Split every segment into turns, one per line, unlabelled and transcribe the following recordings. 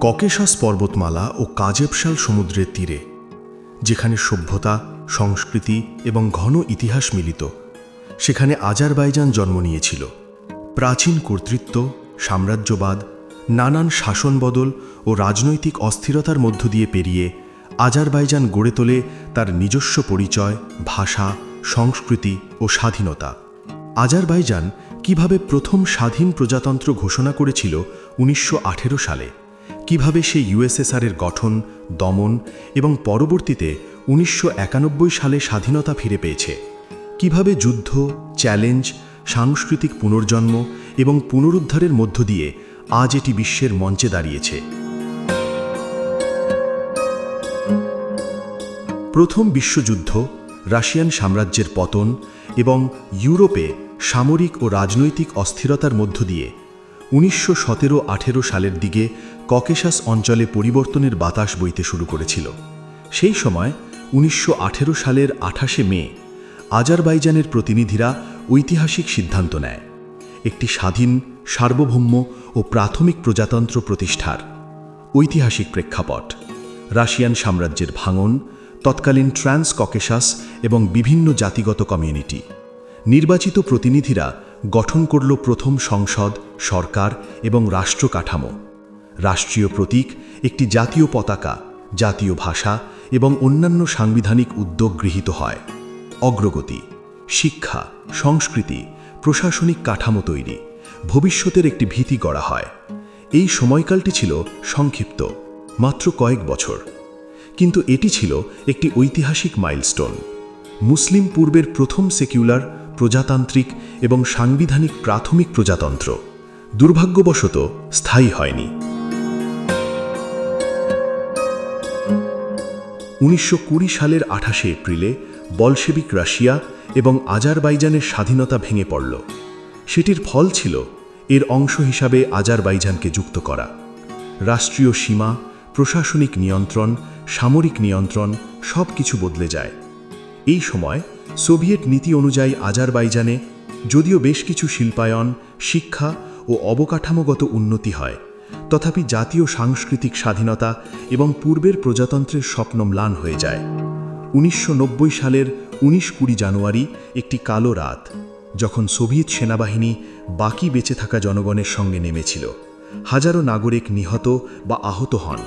Caucasus পর্বতমালা ও কাজেবশাল সমুদ্রের তীরে, যেখানে সভ্যতা, সংস্কৃতি এবং ঘন ইতিহাস মিলিত, সেখানে আজারবাইজান জন্ম নিয়েছিল। প্রাচীন কর্তৃত্ব, সাম্রাজ্যবাদ, নানান শাসন বদল ও রাজনৈতিক অস্থিরতার মধ্য দিয়ে পেরিয়ে আজারবাইজান গড়ে তোলে তার নিজস্ব পরিচয়, ভাষা, সংস্কৃতি ও স্বাধীনতা। আজারবাইজান কীভাবে প্রথম স্বাধীন প্রজাতন্ত্র ঘোষণা করেছিল উনিশশো আঠেরো সালে? কীভাবে সে ইউএসএসআরের গঠন, দমন এবং পরবর্তীতে উনিশশো একানব্বই সালে স্বাধীনতা ফিরে পেয়েছে। কীভাবে যুদ্ধ, চ্যালেঞ্জ, সাংস্কৃতিক পুনর্জন্ম এবং পুনরুদ্ধারের মধ্য দিয়ে আজ এটি বিশ্বের মঞ্চে দাঁড়িয়েছে। প্রথম বিশ্বযুদ্ধ, রাশিয়ান সাম্রাজ্যের পতন এবং ইউরোপে সামরিক ও রাজনৈতিক অস্থিরতার মধ্য দিয়ে উনিশশো সতেরো আঠেরো সালের দিকে ককেশাস অঞ্চলে পরিবর্তনের বাতাস বইতে শুরু করেছিল। সেই সময় উনিশশো আঠেরো সালের আঠাশে মে আজারবাইজানের প্রতিনিধিরা ঐতিহাসিক সিদ্ধান্ত নেয়। একটি স্বাধীন, সার্বভৌম ও প্রাথমিক প্রজাতন্ত্র প্রতিষ্ঠার ঐতিহাসিক প্রেক্ষাপট। রাশিয়ান সাম্রাজ্যের ভাঙন, তৎকালীন ট্রান্স ককেশাস এবং বিভিন্ন জাতিগত কমিউনিটি। নির্বাচিত প্রতিনিধিরা গঠন করল প্রথম সংসদ, সরকার এবং রাষ্ট্র কাঠামো। রাষ্ট্রীয় প্রতীক, একটি জাতীয় পতাকা, জাতীয় ভাষা এবং অন্যান্য সাংবিধানিক উদ্যোগ গৃহীত হয়। অগ্রগতি, শিক্ষা, সংস্কৃতি, প্রশাসনিক কাঠামো তৈরি, ভবিষ্যতের একটি ভীতি গড়া হয়। এই সময়কালটি ছিল সংক্ষিপ্ত, মাত্র কয়েক বছর। কিন্তু এটি ছিল একটি ঐতিহাসিক মাইলস্টোন। মুসলিম পূর্বের প্রথম সেকুলার প্রজাতান্ত্রিক এবং সাংবিধানিক প্রাথমিক প্রজাতন্ত্র। দুর্ভাগ্যবশত স্থায়ী হয়নি। উনিশশো কুড়ি সালের আঠাশে এপ্রিলে বলশেবিক রাশিয়া এবং আজারবাইজানের স্বাধীনতা ভেঙে পড়ল। সেটির ফল ছিল এর অংশ হিসাবে আজারবাইজানকে যুক্ত করা। রাষ্ট্রীয় সীমা, প্রশাসনিক নিয়ন্ত্রণ, সামরিক নিয়ন্ত্রণ সব কিছু বদলে যায়। এই সময় সোভিয়েত নীতি অনুযায়ী আজারবাইজানে যদিও বেশ কিছু শিল্পায়ন, শিক্ষা ও অবকাঠামোগত উন্নতি হয়, তথাপি জাতীয় সাংস্কৃতিক স্বাধীনতা এবং পূর্বের প্রজাতন্ত্রের স্বপ্ন ম্লান হয়ে যায়। উনিশশো নব্বই সালের উনিশ কুড়ি জানুয়ারি একটি কালো রাত, যখন সোভিয়েত সেনাবাহিনী বাকি বেঁচে থাকা জনগণের সঙ্গে নেমেছিল। হাজারো নাগরিক নিহত বা আহত হন।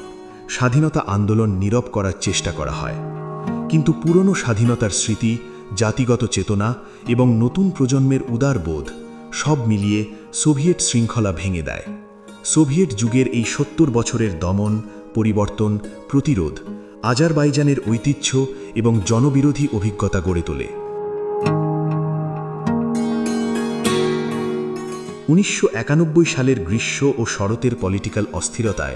স্বাধীনতা আন্দোলন নীরব করার চেষ্টা করা হয়। কিন্তু পুরনো স্বাধীনতার স্মৃতি জাতিগত চেতনা এবং নতুন প্রজন্মের উদারবোধ সব মিলিয়ে সোভিয়েত শৃঙ্খলা ভেঙে দেয়। সোভিয়েট যুগের এই সত্তর বছরের দমন, পরিবর্তন, প্রতিরোধ আজারবাইজানের ঐতিহ্য এবং জনবিরোধী অভিজ্ঞতা গড়ে তোলে। উনিশশো একানব্বই সালের গ্রীষ্ম ও শরতের পলিটিক্যাল অস্থিরতায়,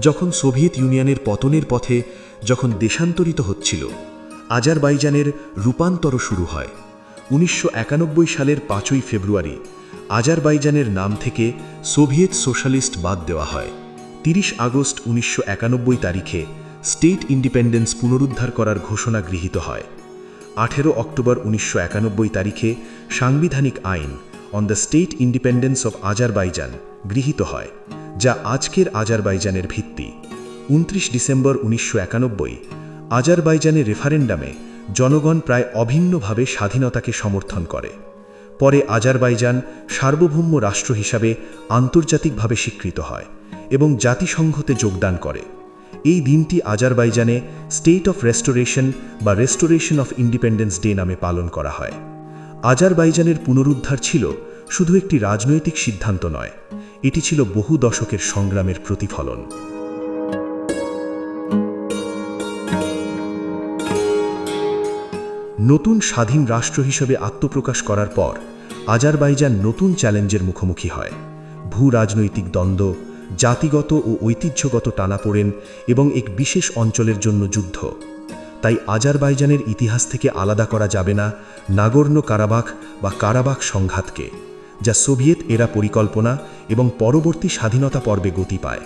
যখন সোভিয়েত ইউনিয়নের পতনের পথে যখন দেশান্তরিত হচ্ছিল আজারবাইজানের রূপান্তর শুরু হয়। উনিশশো একানব্বই সালের পাঁচই ফেব্রুয়ারি আজারবাইজানের নাম থেকে সোভিয়েত সোশ্যালিস্ট বাদ দেওয়া হয়। তিরিশ আগস্ট উনিশশো একানব্বই তারিখে স্টেট ইন্ডিপেন্ডেন্স পুনরুদ্ধার করার ঘোষণা গৃহীত হয়। আঠেরো অক্টোবর উনিশশো একানব্বই তারিখে সাংবিধানিক আইন on the state independence of Azerbaijan গৃহীত হয়, যা আজকের আজারবাইজানের ভিত্তি। উনত্রিশ ডিসেম্বর উনিশশো একানব্বই আজারবাইজানের রেফারেন্ডামে জনগণ প্রায় অভিন্নভাবে স্বাধীনতাকে সমর্থন করে। পরে আজারবাইজান সার্বভৌম রাষ্ট্র হিসাবে আন্তর্জাতিকভাবে স্বীকৃত হয় এবং জাতিসংঘতে যোগদান করে। এই দিনটি আজারবাইজানে স্টেট অফ রেস্টোরেশন বা রেস্টোরেশন অফ ইন্ডিপেন্ডেন্স ডে নামে পালন করা হয়। আজারবাইজানের পুনরুদ্ধার ছিল শুধু একটি রাজনৈতিক সিদ্ধান্ত নয়, এটি ছিল বহু দশকের সংগ্রামের প্রতিফলন। নতুন স্বাধীন রাষ্ট্র হিসেবে আত্মপ্রকাশ করার পর, আজারবাইজান নতুন চ্যালেঞ্জের মুখোমুখি হয়। ভূ রাজনৈতিক দ্বন্দ্ব, জাতিগত ও ঐতিহ্যগত টানাপোড়েন এবং এক বিশেষ অঞ্চলের জন্য যুদ্ধ। তাই আজারবাইজানের ইতিহাস থেকে আলাদা করা যাবে না নাগর্ণ কারাবাখ বা কারাবাখ সংঘাতকে, যা সোভিয়েত এরা পরিকল্পনা এবং পরবর্তী স্বাধীনতা পর্বে গতি পায়।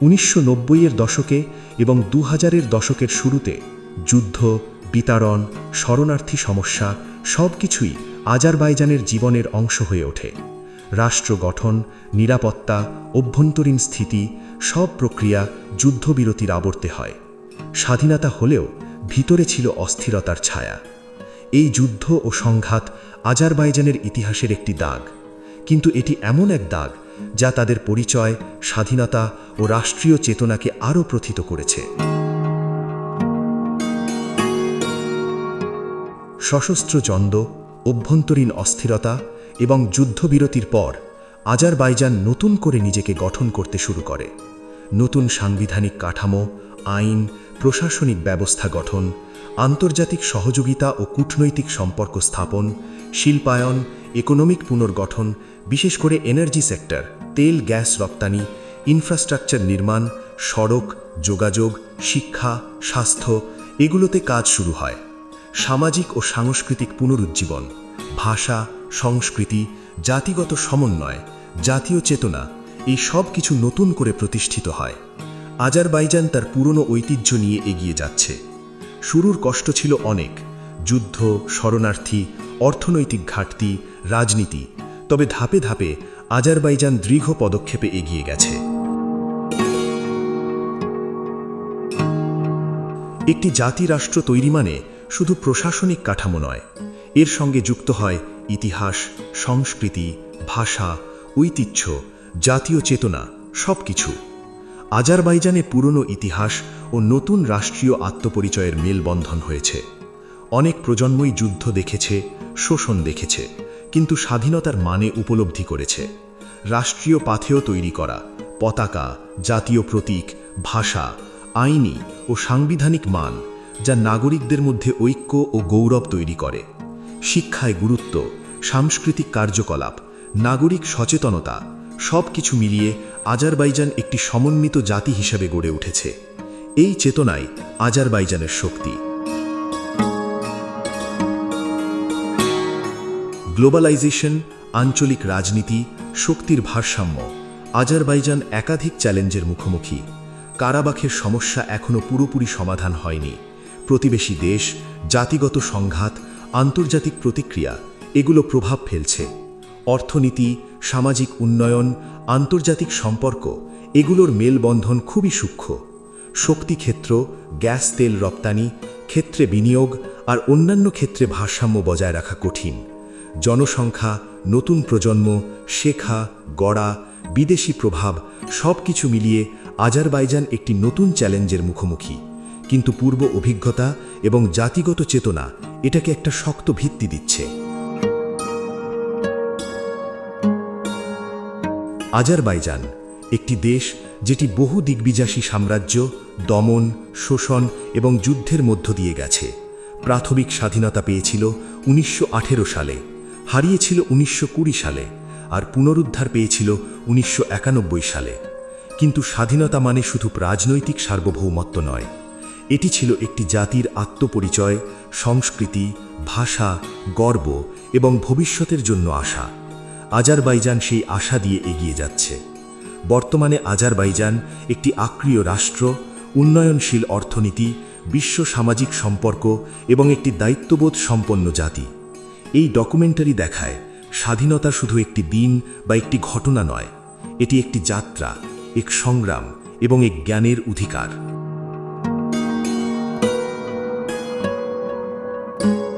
উনিশশো এর দশকে এবং দু হাজারের দশকের শুরুতে যুদ্ধ বিতাড়ন, শরণার্থী সমস্যা সব কিছুই আজারবাইজানের জীবনের অংশ হয়ে ওঠে। রাষ্ট্র গঠন, নিরাপত্তা, অভ্যন্তরীণ স্থিতি সব প্রক্রিয়া যুদ্ধবিরতির আবর্তে হয়। স্বাধীনতা হলেও ভিতরে ছিল অস্থিরতার ছায়া। এই যুদ্ধ ও সংঘাত আজারবাইজানের ইতিহাসের একটি দাগ। কিন্তু এটি এমন এক দাগ যা তাদের পরিচয়, স্বাধীনতা ও রাষ্ট্রীয় চেতনাকে আরও প্রথিত করেছে। সশস্ত্র দ্বন্দ্ব অভ্যন্তরীণ অস্থিরতা এবং যুদ্ধবিরতির পর আজারবাইজান নতুন করে নিজেকে গঠন করতে শুরু করে। নতুন সাংবিধানিক কাঠামো, আইন, প্রশাসনিক ব্যবস্থা গঠন, আন্তর্জাতিক সহযোগিতা ও কূটনৈতিক সম্পর্ক স্থাপন, শিল্পায়ন, ইকোনমিক পুনর্গঠন, বিশেষ করে এনার্জি সেক্টর, তেল, গ্যাস রপ্তানি, ইনফ্রাস্ট্রাকচার নির্মাণ, সড়ক, যোগাযোগ, শিক্ষা, স্বাস্থ্য, এগুলোতে কাজ শুরু হয়। সামাজিক ও সাংস্কৃতিক পুনরুজ্জীবন, ভাষা, সংস্কৃতি, জাতিগত সমন্বয়, জাতীয় চেতনা, এই সব কিছু নতুন করে প্রতিষ্ঠিত হয়। আজারবাইজান তার পুরনো ঐতিহ্য নিয়ে এগিয়ে যাচ্ছে। শুরুর কষ্ট ছিল অনেক, যুদ্ধ, শরণার্থী, অর্থনৈতিক ঘাটতি, রাজনীতি, তবে ধাপে ধাপে আজারবাইজান দৃঢ় পদক্ষেপে এগিয়ে গেছে। একটি জাতিরাষ্ট্র তৈরি মানে শুধু প্রশাসনিক কাঠামো নয়, এর সঙ্গে যুক্ত হয় ইতিহাস, সংস্কৃতি, ভাষা, ঐতিহ্য, জাতীয় চেতনা সব কিছু আজারবাইজানে পুরনো ইতিহাস ও নতুন রাষ্ট্রীয় আত্মপরিচয়ের মেলবন্ধন হয়েছে। অনেক প্রজন্মই যুদ্ধ দেখেছে, শোষণ দেখেছে, কিন্তু স্বাধীনতার মানে উপলব্ধি করেছে। রাষ্ট্রীয় পাথেয় তৈরি করা, পতাকা, জাতীয় প্রতীক, ভাষা, আইনি ও সাংবিধানিক মান যা নাগরিকদের মধ্যে ঐক্য ও গৌরব তৈরি করে। শিক্ষায় গুরুত্ব, সাংস্কৃতিক কার্যকলাপ, নাগরিক সচেতনতা সব কিছু মিলিয়ে আজারবাইজান একটি সমন্বিত জাতি হিসেবে গড়ে উঠেছে। এই চেতনাই আজারবাইজানের শক্তি। গ্লোবালাইজেশন, আঞ্চলিক রাজনীতি, শক্তির ভারসাম্য, আজারবাইজান একাধিক চ্যালেঞ্জের মুখোমুখি। কারাবাখের সমস্যা এখনও পুরোপুরি সমাধান হয়নি। প্রতিবেশী দেশ, জাতিগত সংঘাত, আন্তর্জাতিক প্রতিক্রিয়া, এগুলো প্রভাব ফেলছে। অর্থনীতি, সামাজিক উন্নয়ন, আন্তর্জাতিক সম্পর্ক, এগুলোর মেলবন্ধন খুবই সূক্ষ্ম। শক্তিক্ষেত্র গ্যাস, তেল রপ্তানি, ক্ষেত্রে বিনিয়োগ আর অন্যান্য ক্ষেত্রে ভারসাম্য বজায় রাখা কঠিন। জনসংখ্যা, নতুন প্রজন্ম, শেখা, গড়া, বিদেশি প্রভাব সব কিছু মিলিয়ে আজারবাইজান একটি নতুন চ্যালেঞ্জের মুখোমুখি। কিন্তু পূর্ব অভিজ্ঞতা এবং জাতিগত চেতনা এটাকে একটা শক্ত ভিত্তি দিচ্ছে। আজারবাইজান একটি দেশ যেটি বহু দিগ্বিজাসী সাম্রাজ্য, দমন, শোষণ এবং যুদ্ধের মধ্য দিয়ে গেছে। প্রাথমিক স্বাধীনতা পেয়েছিল উনিশশো আঠেরো সালে, হারিয়েছিল উনিশশো কুড়ি সালে আর পুনরুদ্ধার পেয়েছিল উনিশশো একানব্বই সালে। কিন্তু স্বাধীনতা মানে শুধু রাজনৈতিক সার্বভৌমত্ব নয়। এটি ছিল একটি জাতির আত্মপরিচয়, সংস্কৃতি, ভাষা, গর্ব এবং ভবিষ্যতের জন্য আশা। আজারবাইজান সেই আশা দিয়ে এগিয়ে যাচ্ছে। বর্তমানে আজারবাইজান একটি আক্রিয় রাষ্ট্র, উন্নয়নশীল অর্থনীতি, বিশ্ব সামাজিক সম্পর্ক এবং একটি দায়িত্ববোধ সম্পন্ন জাতি। এই ডকুমেন্টারি দেখায় স্বাধীনতা শুধু একটি দিন বা একটি ঘটনা নয়, এটি একটি যাত্রা, এক সংগ্রাম এবং এক জ্ঞানের অধিকার। thank you